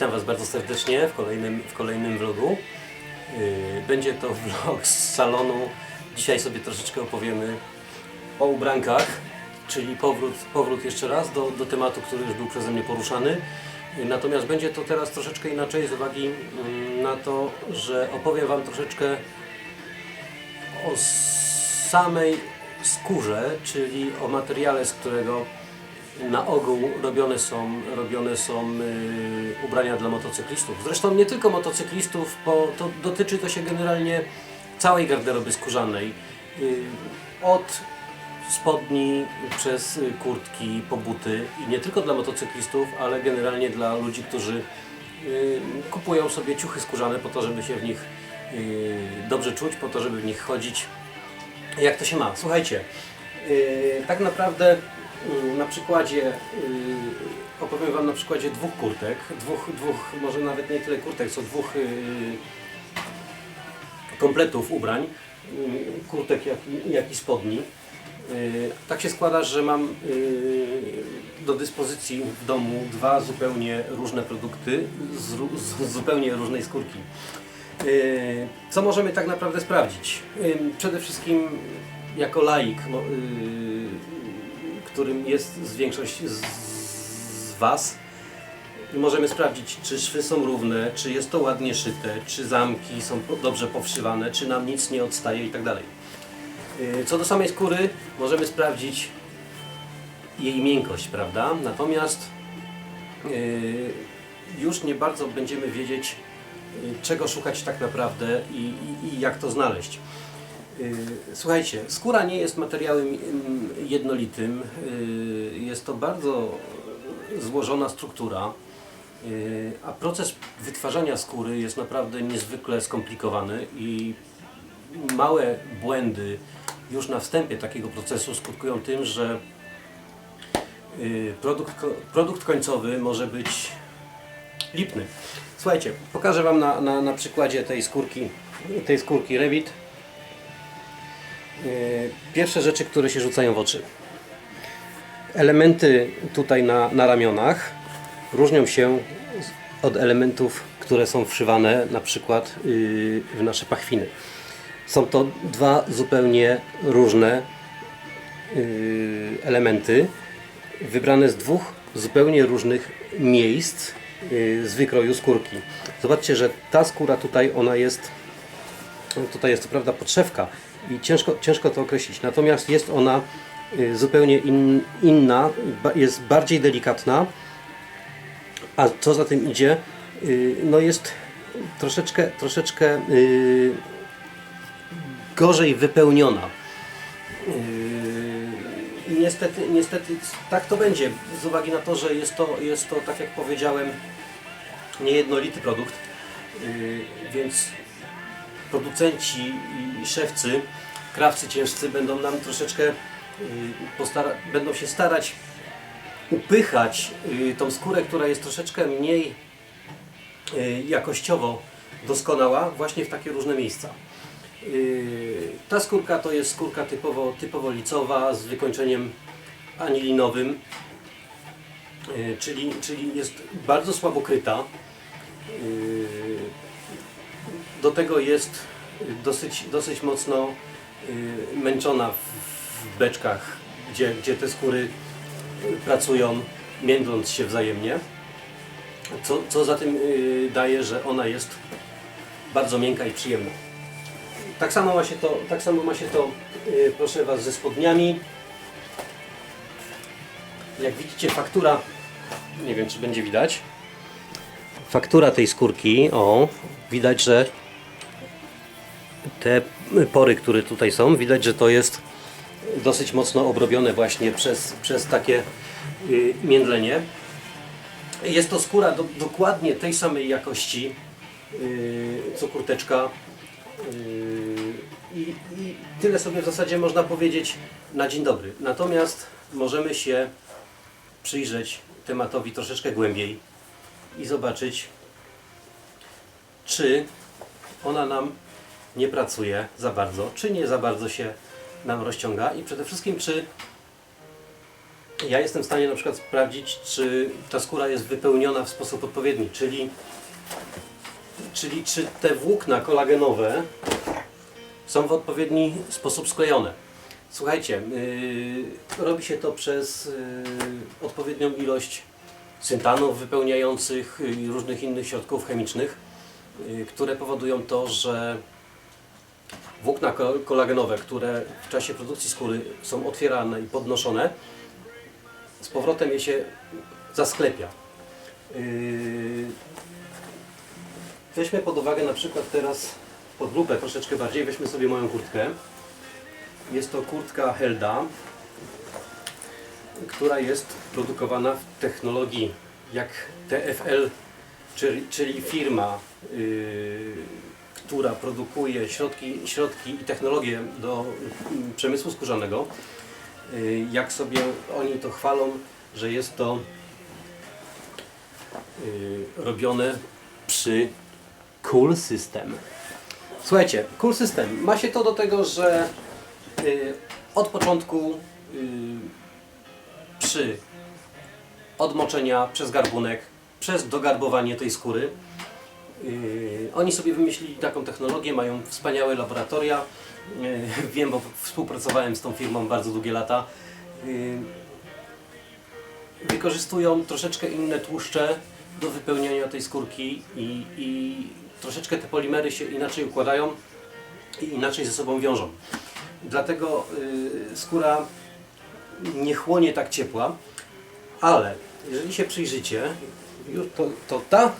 Witam Was bardzo serdecznie w kolejnym, w kolejnym vlogu. Yy, Będzie to vlog z salonu. Dzisiaj sobie troszeczkę opowiemy o ubrankach, czyli powrót, powrót jeszcze raz do, do tematu, który już był przeze mnie poruszany. Yy, Natomiast będzie to teraz troszeczkę inaczej z uwagi mm, na to, że opowiem Wam troszeczkę o samej skórze, czyli o materiale, z którego na ogół robione są, robione są y, ubrania dla motocyklistów. Zresztą nie tylko motocyklistów, bo to dotyczy to się generalnie całej garderoby skórzanej. Y, od spodni przez y, kurtki po buty i nie tylko dla motocyklistów, ale generalnie dla ludzi, którzy y, kupują sobie ciuchy skórzane po to, żeby się w nich y, dobrze czuć, po to, żeby w nich chodzić jak to się ma? Słuchajcie, yy, tak naprawdę na przykładzie, yy, opowiem Wam na przykładzie dwóch kurtek, dwóch, dwóch, może nawet nie tyle kurtek, co dwóch yy, kompletów ubrań, kurtek jak, jak i spodni. Tak się składa, że mam do dyspozycji w domu dwa zupełnie różne produkty z, z zupełnie różnej skórki. Co możemy tak naprawdę sprawdzić? Przede wszystkim jako laik, którym jest z większość z, Was, możemy sprawdzić, czy szwy są równe, czy jest to ładnie szyte, czy zamki są dobrze powszywane, czy nam nic nie odstaje i tak dalej. Yy, Co do samej skóry, możemy sprawdzić jej miękkość, prawda? Natomiast yy, już nie bardzo będziemy wiedzieć, yy, czego szukać tak naprawdę i, i, i jak to znaleźć. Yy, Słuchajcie, skóra nie jest materiałem ym, jednolitym. Yy, Jest to bardzo złożona struktura, yy, a proces wytwarzania skóry jest naprawdę niezwykle skomplikowany i małe błędy już na wstępie takiego procesu skutkują tym, że produkt, produkt końcowy może być lipny. Słuchajcie, pokażę Wam na, na, na przykładzie tej skórki, tej skórki Revit. Yy, Pierwsze rzeczy, które się rzucają w oczy. Elementy tutaj na, na ramionach różnią się od elementów, które są wszywane na przykład yy, w nasze pachwiny. Są to dwa zupełnie różne yy, elementy, wybrane z dwóch zupełnie różnych miejsc yy, z wykroju skórki. Zobaczcie, że ta skóra tutaj, ona jest tutaj jest to prawda podszewka i ciężko, ciężko to określić. Natomiast jest ona y, zupełnie in, inna, jest bardziej delikatna, a co za tym idzie, y, no jest troszeczkę, troszeczkę y, gorzej wypełniona. I niestety, niestety tak to będzie, z uwagi na to, że jest to, jest to tak jak powiedziałem, niejednolity produkt, więc producenci i szewcy, krawcy ciężcy będą nam troszeczkę y, będą się starać upychać y, tą skórę, która jest troszeczkę mniej y, jakościowo doskonała właśnie w takie różne miejsca. Ta skórka to jest skórka typowo, typowo licowa z wykończeniem anilinowym, czyli, czyli jest bardzo słabo kryta. Y, do tego jest dosyć, dosyć mocno y, męczona w, beczkach, gdzie, gdzie te skóry y, pracują, międląc się wzajemnie. Co, co za tym y, daje, że ona jest bardzo miękka i przyjemna. Tak samo ma się to, tak samo ma się to y, proszę Was, ze spodniami. Jak widzicie, faktura, nie wiem czy będzie widać, faktura tej skórki, o, widać, że te pory, które tutaj są, widać, że to jest dosyć mocno obrobione właśnie przez, przez takie y, międlenie. Jest to skóra do, dokładnie tej samej jakości y, co kurteczka. Y, i, I tyle sobie w zasadzie można powiedzieć na dzień dobry. Natomiast możemy się przyjrzeć tematowi troszeczkę głębiej i zobaczyć, czy ona nam nie pracuje za bardzo, czy nie za bardzo się nam rozciąga i przede wszystkim, czy ja jestem w stanie na przykład sprawdzić, czy ta skóra jest wypełniona w sposób odpowiedni, czyli, czyli czy te włókna kolagenowe są w odpowiedni sposób sklejone. Słuchajcie, yy, robi się to przez yy, odpowiednią ilość syntanów wypełniających i różnych innych środków chemicznych, yy, które powodują to, że włókna ko- kolagenowe, które w czasie produkcji skóry są otwierane i podnoszone, z powrotem je się zasklepia. Yy, Weźmy pod uwagę na przykład teraz pod troszeczkę bardziej, weźmy sobie moją kurtkę. Jest to kurtka Helda, która jest produkowana w technologii jak TFL, czyli, czyli firma, yy, która produkuje środki, środki i technologie do mm, przemysłu skórzanego. Yy, jak sobie oni to chwalą, że jest to yy, robione przy Cool System. Słuchajcie, Cool System ma się to do tego, że y, od początku y, przy odmoczenia przez garbunek, przez dogarbowanie tej skóry, y, oni sobie wymyślili taką technologię, mają wspaniałe laboratoria. Y, wiem, bo współpracowałem z tą firmą bardzo długie lata. Y, wykorzystują troszeczkę inne tłuszcze do wypełniania tej skórki i, i troszeczkę te polimery się inaczej układają i inaczej ze sobą wiążą. Dlatego skóra nie chłonie tak ciepła, ale jeżeli się przyjrzycie, to, to ta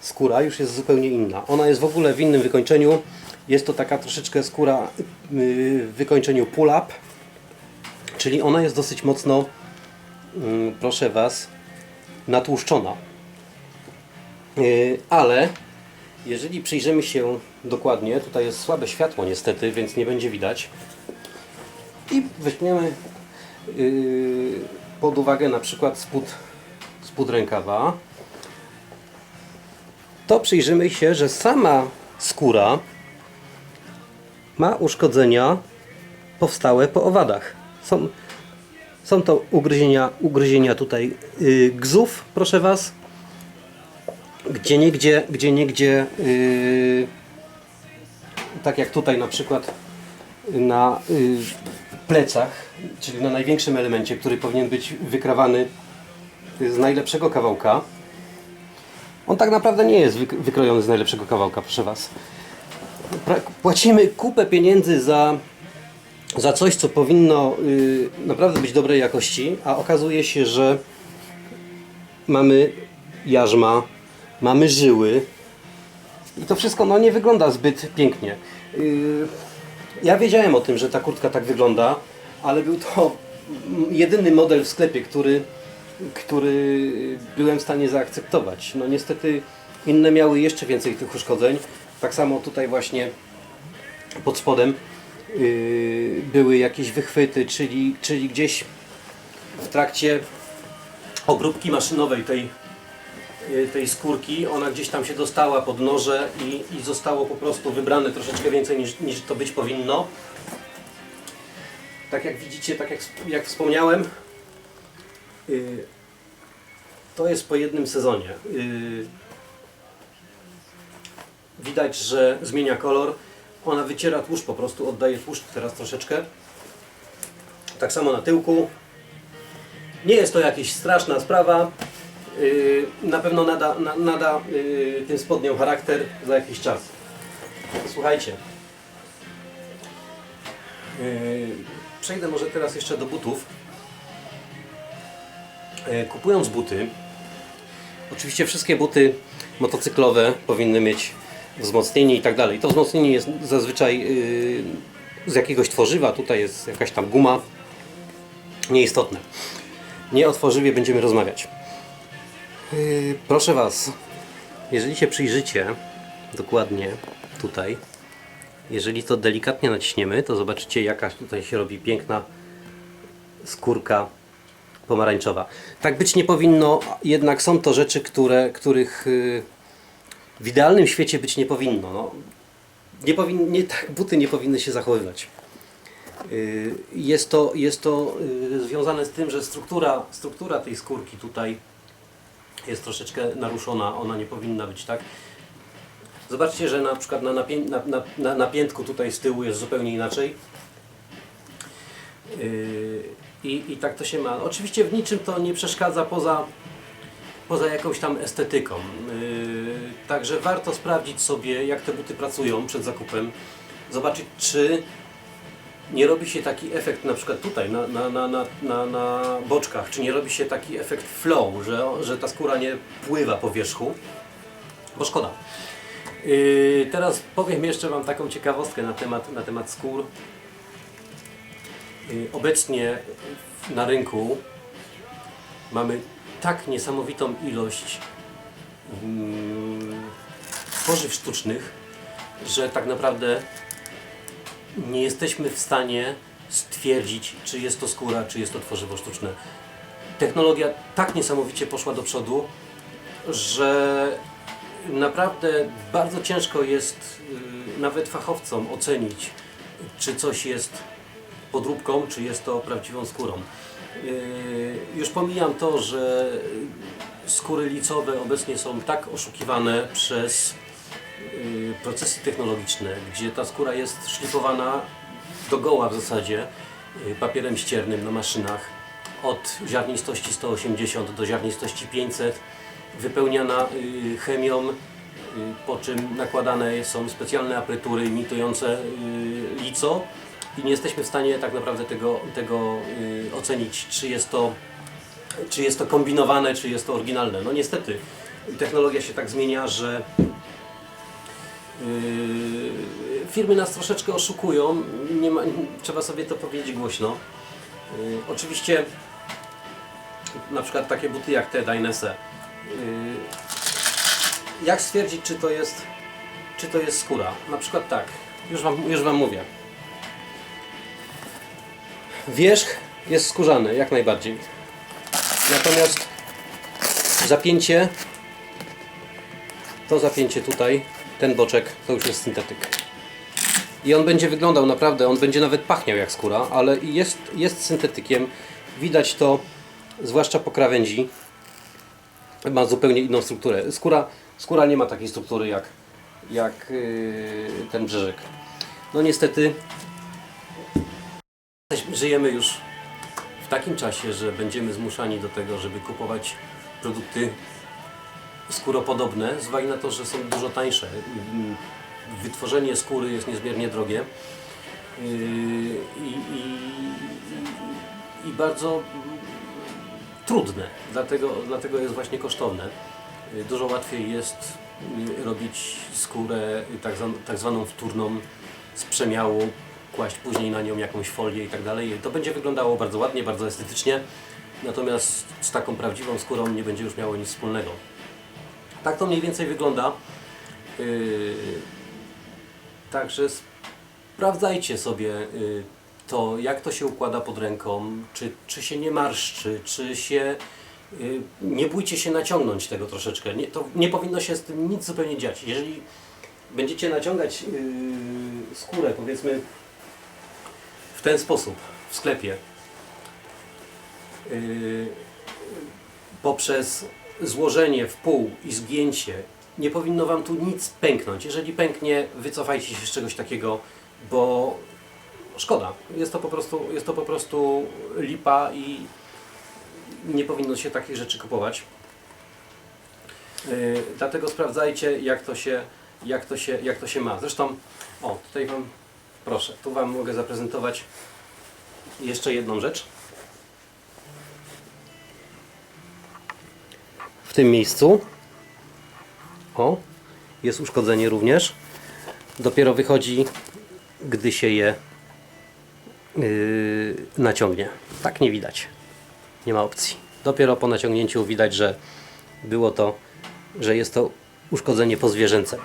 skóra już jest zupełnie inna. Ona jest w ogóle w innym wykończeniu. Jest to taka troszeczkę skóra y, w wykończeniu pull-up, czyli ona jest dosyć mocno, mm, proszę Was, natłuszczona. Yy, Ale jeżeli przyjrzymy się dokładnie, tutaj jest słabe światło niestety, więc nie będzie widać. I weźmiemy yy, pod uwagę na przykład spód, spód rękawa, to przyjrzymy się, że sama skóra ma uszkodzenia powstałe po owadach. Są, są to ugryzienia, ugryzienia tutaj yy, gzów, proszę Was. Gdzie niegdzie, gdzie niegdzie, yy, tak jak tutaj na przykład na yy, plecach, czyli na największym elemencie, który powinien być wykrawany z najlepszego kawałka. On tak naprawdę nie jest wyk- wykrojony z najlepszego kawałka, proszę Was. Płacimy kupę pieniędzy za, za coś, co powinno y, naprawdę być dobrej jakości, a okazuje się, że mamy jarzma, mamy żyły i to wszystko no, nie wygląda zbyt pięknie. Y, ja wiedziałem o tym, że ta kurtka tak wygląda, ale był to jedyny model w sklepie, który, który byłem w stanie zaakceptować. No niestety inne miały jeszcze więcej tych uszkodzeń. Tak samo tutaj właśnie pod spodem yy, były jakieś wychwyty, czyli, czyli gdzieś w trakcie obróbki maszynowej tej, yy, tej skórki, ona gdzieś tam się dostała pod noże i, i zostało po prostu wybrane troszeczkę więcej niż, niż to być powinno. Tak jak widzicie, tak jak, jak wspomniałem, to jest po jednym sezonie. Yy, widać, że zmienia kolor. Ona wyciera tłuszcz, po prostu oddaje tłuszcz teraz troszeczkę. Tak samo na tyłku. Nie jest to jakaś straszna sprawa. Yy, na pewno nada, na, nada tym spodniom charakter za jakiś czas. Słuchajcie. Przejdę może teraz jeszcze do butów. Yy, kupując buty, Oczywiście wszystkie buty motocyklowe powinny mieć wzmocnienie i tak dalej. To wzmocnienie jest zazwyczaj yy, z jakiegoś tworzywa, tutaj jest jakaś tam guma. Nieistotne. Nie o tworzywie będziemy rozmawiać. Yy, proszę Was, jeżeli się przyjrzycie dokładnie tutaj, jeżeli to delikatnie naciśniemy, to zobaczycie jaka tutaj się robi piękna skórka pomarańczowa. Tak być nie powinno, jednak są to rzeczy, które, których y, w idealnym świecie być nie powinno. No, nie powin, nie, tak buty nie powinny się zachowywać. Y, Jest to, jest to y, związane z tym, że struktura, struktura tej skórki tutaj jest troszeczkę naruszona, ona nie powinna być tak. Zobaczcie, że na przykład na, napię na, na, na napiętku tutaj z tyłu jest zupełnie inaczej. Yy, I, I tak to się ma. Oczywiście w niczym to nie przeszkadza poza, poza jakąś tam estetyką. Yy, Także warto sprawdzić sobie, jak te buty pracują przed zakupem. Zobaczyć, czy nie robi się taki efekt na przykład tutaj na, na, na, na, na, na boczkach, czy nie robi się taki efekt flow, że, że ta skóra nie pływa po wierzchu, bo szkoda. Yy, teraz powiem jeszcze Wam taką ciekawostkę na temat, na temat skór. Yy, obecnie na rynku mamy tak niesamowitą ilość mm, tworzyw sztucznych, że tak naprawdę nie jesteśmy w stanie stwierdzić, czy jest to skóra, czy jest to tworzywo sztuczne. Technologia tak niesamowicie poszła do przodu, że naprawdę bardzo ciężko jest y, nawet fachowcom ocenić, czy coś jest podróbką, czy jest to prawdziwą skórą. Y, Już pomijam to, że skóry licowe obecnie są tak oszukiwane przez y, procesy technologiczne, gdzie ta skóra jest szlifowana do goła w zasadzie y, papierem ściernym na maszynach od ziarnistości 180 do ziarnistości 500 wypełniana chemią, po czym nakładane są specjalne aprytury imitujące lico i nie jesteśmy w stanie tak naprawdę tego, tego y, ocenić, czy jest to czy jest to kombinowane, czy jest to oryginalne. No niestety, technologia się tak zmienia, że Yy, firmy nas troszeczkę oszukują, nie ma, trzeba sobie to powiedzieć głośno. Yy, oczywiście na przykład takie buty jak te Dynese. Yy, jak stwierdzić, czy to jest, czy to jest skóra? Na przykład tak, już wam, już wam mówię. Wierzch jest skórzany, jak najbardziej. Natomiast zapięcie to zapięcie tutaj, ten boczek, to już jest syntetyk. I on będzie wyglądał naprawdę, on będzie nawet pachniał jak skóra, ale jest, jest syntetykiem. Widać to, zwłaszcza po krawędzi. Ma zupełnie inną strukturę. Skóra, skóra nie ma takiej struktury jak, jak yy, ten brzeżek. No niestety żyjemy już w takim czasie, że będziemy zmuszani do tego, żeby kupować produkty skóropodobne, z uwagi na to, że są dużo tańsze. Wytworzenie skóry jest niezmiernie drogie Yy, i, i, i bardzo trudne, dlatego, dlatego jest właśnie kosztowne. Dużo łatwiej jest yy, robić skórę tak, tak zwaną wtórną z przemiału, kłaść później na nią jakąś folię i tak dalej. To będzie wyglądało bardzo ładnie, bardzo estetycznie, natomiast z taką prawdziwą skórą nie będzie już miało nic wspólnego. Tak to mniej więcej wygląda. Yy, Także sprawdzajcie sobie yy, to, jak to się układa pod ręką, czy, czy się nie marszczy, czy się. yy, Nie bójcie się naciągnąć tego troszeczkę. Nie, to nie powinno się z tym nic zupełnie dziać. Jeżeli będziecie naciągać yy, skórę, powiedzmy ten sposób w sklepie, yy, poprzez złożenie w pół i zgięcie nie powinno Wam tu nic pęknąć. Jeżeli pęknie, wycofajcie się z czegoś takiego, bo szkoda. Jest to po prostu, jest to po prostu lipa i nie powinno się takich rzeczy kupować. Yy, dlatego sprawdzajcie, jak to, się, jak, to się, jak to się ma. Zresztą, o, tutaj Wam, proszę, tu Wam mogę zaprezentować jeszcze jedną rzecz. w tym miejscu. O, jest uszkodzenie również. Dopiero wychodzi, gdy się je yy, naciągnie. Tak nie widać. Nie ma opcji. Dopiero po naciągnięciu widać, że było to, że jest to uszkodzenie po zwierzęce.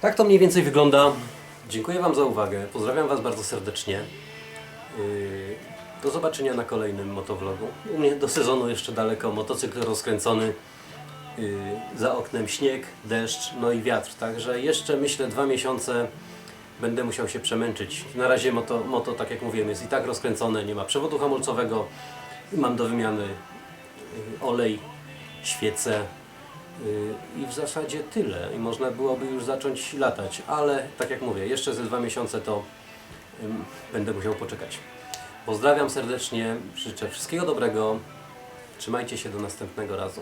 Tak to mniej więcej wygląda. Dziękuję Wam za uwagę. Pozdrawiam Was bardzo serdecznie. Yy, Do zobaczenia na kolejnym motovlogu. U mnie do sezonu jeszcze daleko, motocykl rozkręcony. Yy, Za oknem śnieg, deszcz, no i wiatr. Także jeszcze myślę dwa miesiące będę musiał się przemęczyć. Na razie moto, moto tak jak mówiłem, jest i tak rozkręcone, nie ma przewodu hamulcowego, mam do wymiany y, olej, świece i w zasadzie tyle. I można byłoby już zacząć latać, ale tak jak mówię, jeszcze ze dwa miesiące to będę musiał poczekać. Pozdrawiam serdecznie, życzę wszystkiego dobrego, trzymajcie się do następnego razu.